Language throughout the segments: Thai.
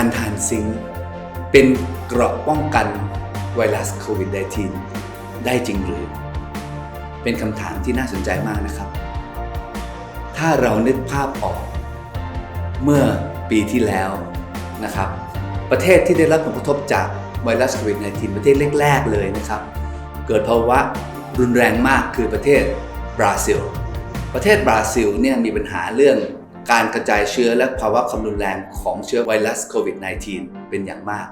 การทานซิงค์เป็นเกราะป้องกันไวรัสโควิด -19 ได้จริงหรือ เป็นคำถามที่น่าสนใจมากนะครับ ถ้าเรานึกภาพออก เมื่อปีที่แล้วนะครับ ประเทศที่ได้รับผลกระทบจากไวรัสโควิด -19 ประเทศแรกๆเลยนะครับ เกิดภาวะรุนแรงมากคือประเทศบราซิล ประเทศบราซิลเนี่ยมีปัญหาเรื่อง การกระจายเชื้อและภาวะความรุนแรงของเชื้อไวรัสโควิด -19 เป็นอย่างมาก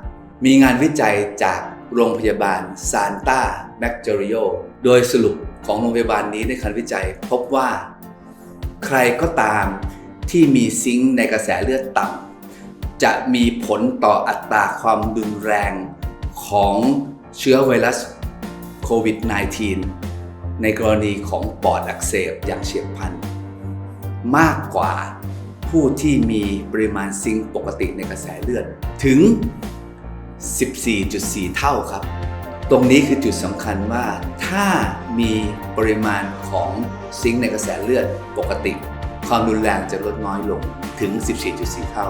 มีงานวิจัยจากโรงพยาบาลซานตาแมกเจริโอโดยสรุปของโรงพยาบาลนี้ในการวิจัยพบว่า ใครก็ตามที่มีซิงค์ในกระแสเลือดต่ำจะมีผลต่ออัตราความรุนแรงของเชื้อไวรัสโควิด -19 ในกรณีของปอดอักเสบอย่างเฉียบพลัน มากกว่า ผู้ที่มีปริมาณซิงค์ปกติในกระแสเลือดถึง 14.4 เท่าครับ ตรงนี้คือจุดสำคัญว่าถ้ามีปริมาณของซิงค์ในกระแสเลือดปกติ ความรุนแรงจะลดน้อยลงถึง 14.4 เท่า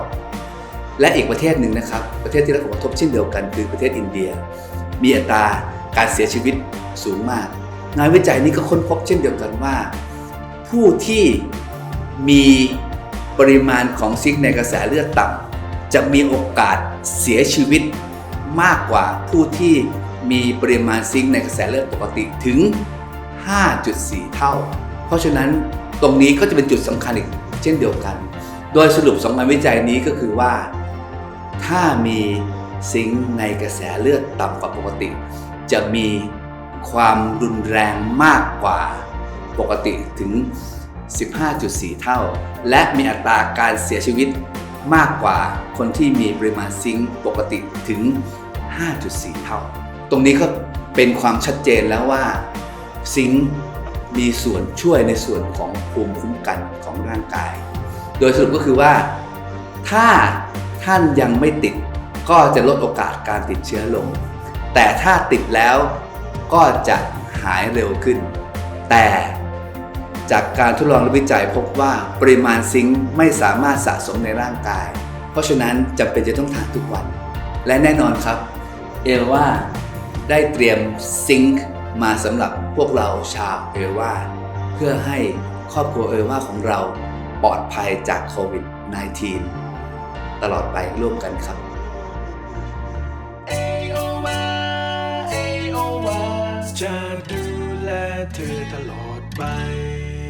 และอีกประเทศหนึ่งนะครับ ประเทศที่รับผลกระทบเช่นเดียวกันคือประเทศอินเดีย มีอัตราการเสียชีวิตสูงมากงานวิจัยนี้ก็ค้นพบเช่นเดียวกันว่า ผู้ที่มี ปริมาณของซิงค์ในกระแสเลือดต่ำจะมีโอกาสเสียชีวิตมากกว่าผู้ที่มีปริมาณซิงค์ในกระแสเลือดปกติถึง 5.4 เท่า เพราะฉะนั้นตรงนี้ก็จะเป็นจุดสำคัญอีกเช่นเดียวกัน โดยสรุปสองงานวิจัยนี้ก็คือว่า ถ้ามีซิงค์ในกระแสเลือดต่ำกว่าปกติ จะมีความรุนแรงมากกว่าปกติถึง 15.4 เท่า และมีอัตราการเสียชีวิตมากกว่าคนที่มีปริมาณซิงค์ปกติถึง 5.4 เท่า ตรงนี้ก็เป็นความชัดเจนแล้วว่าซิงค์มีส่วนช่วยในส่วนของภูมิคุ้มกันของร่างกาย โดยสรุปก็คือว่า ถ้าท่านยังไม่ติดก็จะลดโอกาสการติดเชื้อลง แต่ถ้าติดแล้วก็จะหายเร็วขึ้น แต่ จากการทดลองและวิจัยพบว่าปริมาณซิงค์ไม่สามารถสะสมในร่างกาย เพราะฉะนั้นจำเป็นจะต้องทานทุกวัน และแน่นอนครับ เอลว่าได้เตรียมซิงค์มาสำหรับพวกเราชาวเอลว่าเพื่อให้ครอบครัวเอลว่าของเราปลอดภัยจากโควิด -19 ตลอดไปร่วมกันครับ AOA AOA จะดูแลเธอตลอด 拜。